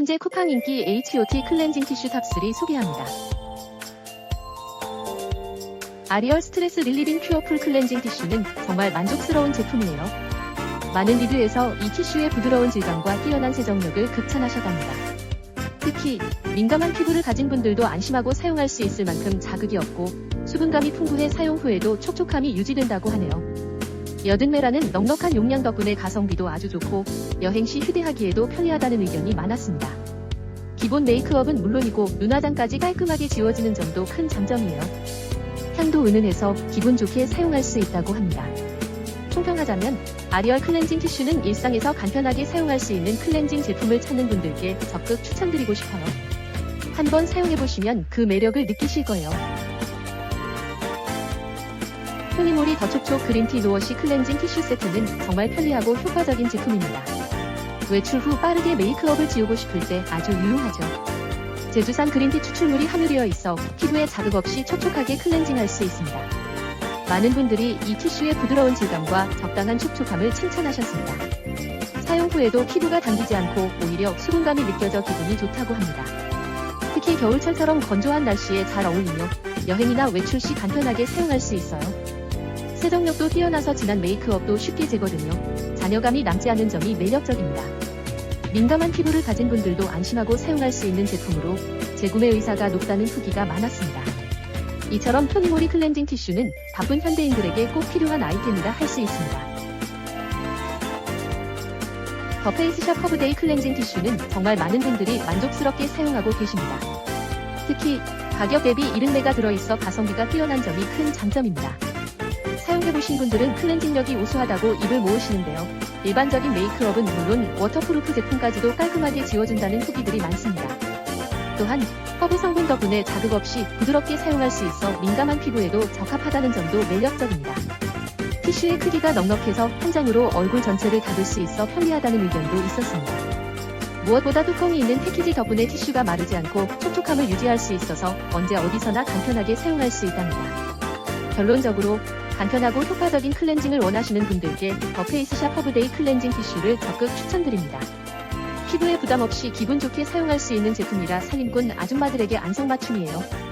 현재 쿠팡 인기 H.O.T 클렌징 티슈 탑3 소개합니다. 아리얼 스트레스 릴리빙 퓨어풀 클렌징 티슈는 정말 만족스러운 제품이에요. 많은 리뷰에서 이 티슈의 부드러운 질감과 뛰어난 세정력을 극찬하셨답니다. 특히 민감한 피부를 가진 분들도 안심하고 사용할 수 있을 만큼 자극이 없고 수분감이 풍부해 사용 후에도 촉촉함이 유지된다고 하네요. 여든메라는 넉넉한 용량 덕분에 가성비도 아주 좋고 여행 시 휴대하기에도 편리하다는 의견이 많았습니다. 기본 메이크업은 물론이고 눈화장까지 깔끔하게 지워지는 점도 큰 장점이에요. 향도 은은해서 기분 좋게 사용할 수 있다고 합니다. 총평하자면 아리얼 클렌징 티슈는 일상에서 간편하게 사용할 수 있는 클렌징 제품을 찾는 분들께 적극 추천드리고 싶어요. 한번 사용해보시면 그 매력을 느끼실 거예요. 토니모리 더촉촉 그린티 노워시 클렌징 티슈 세트는 정말 편리하고 효과적인 제품입니다. 외출 후 빠르게 메이크업을 지우고 싶을 때 아주 유용하죠. 제주산 그린티 추출물이 함유되어 있어 피부에 자극 없이 촉촉하게 클렌징할 수 있습니다. 많은 분들이 이 티슈의 부드러운 질감과 적당한 촉촉함을 칭찬하셨습니다. 사용 후에도 피부가 당기지 않고 오히려 수분감이 느껴져 기분이 좋다고 합니다. 특히 겨울철처럼 건조한 날씨에 잘 어울리며 여행이나 외출 시 간편하게 사용할 수 있어요. 세정력도 뛰어나서 진한 메이크업도 쉽게 제거되며 잔여감이 남지 않은 점이 매력적입니다. 민감한 피부를 가진 분들도 안심하고 사용할 수 있는 제품으로 재구매 의사가 높다는 후기가 많았습니다. 이처럼 토니모리 클렌징 티슈는 바쁜 현대인들에게 꼭 필요한 아이템이라 할 수 있습니다. 더 페이스샵 허브데이 클렌징 티슈는 정말 많은 분들이 만족스럽게 사용하고 계십니다. 특히 가격 대비 70매가 들어있어 가성비가 뛰어난 점이 큰 장점입니다. 사용해보신 분들은 클렌징력이 우수하다고 입을 모으시는데요. 일반적인 메이크업은 물론 워터프루프 제품까지도 깔끔하게 지워준다는 후기들이 많습니다. 또한 허브 성분 덕분에 자극 없이 부드럽게 사용할 수 있어 민감한 피부에도 적합하다는 점도 매력적입니다. 티슈의 크기가 넉넉해서 한 장으로 얼굴 전체를 닫을 수 있어 편리하다는 의견도 있었습니다. 무엇보다 뚜껑이 있는 패키지 덕분에 티슈가 마르지 않고 촉촉함을 유지할 수 있어서 언제 어디서나 간편하게 사용할 수 있답니다. 결론적으로 간편하고 효과적인 클렌징을 원하시는 분들께 더 페이스샵 허브데이 클렌징 티슈를 적극 추천드립니다. 피부에 부담 없이 기분 좋게 사용할 수 있는 제품이라 살림꾼 아줌마들에게 안성맞춤이에요.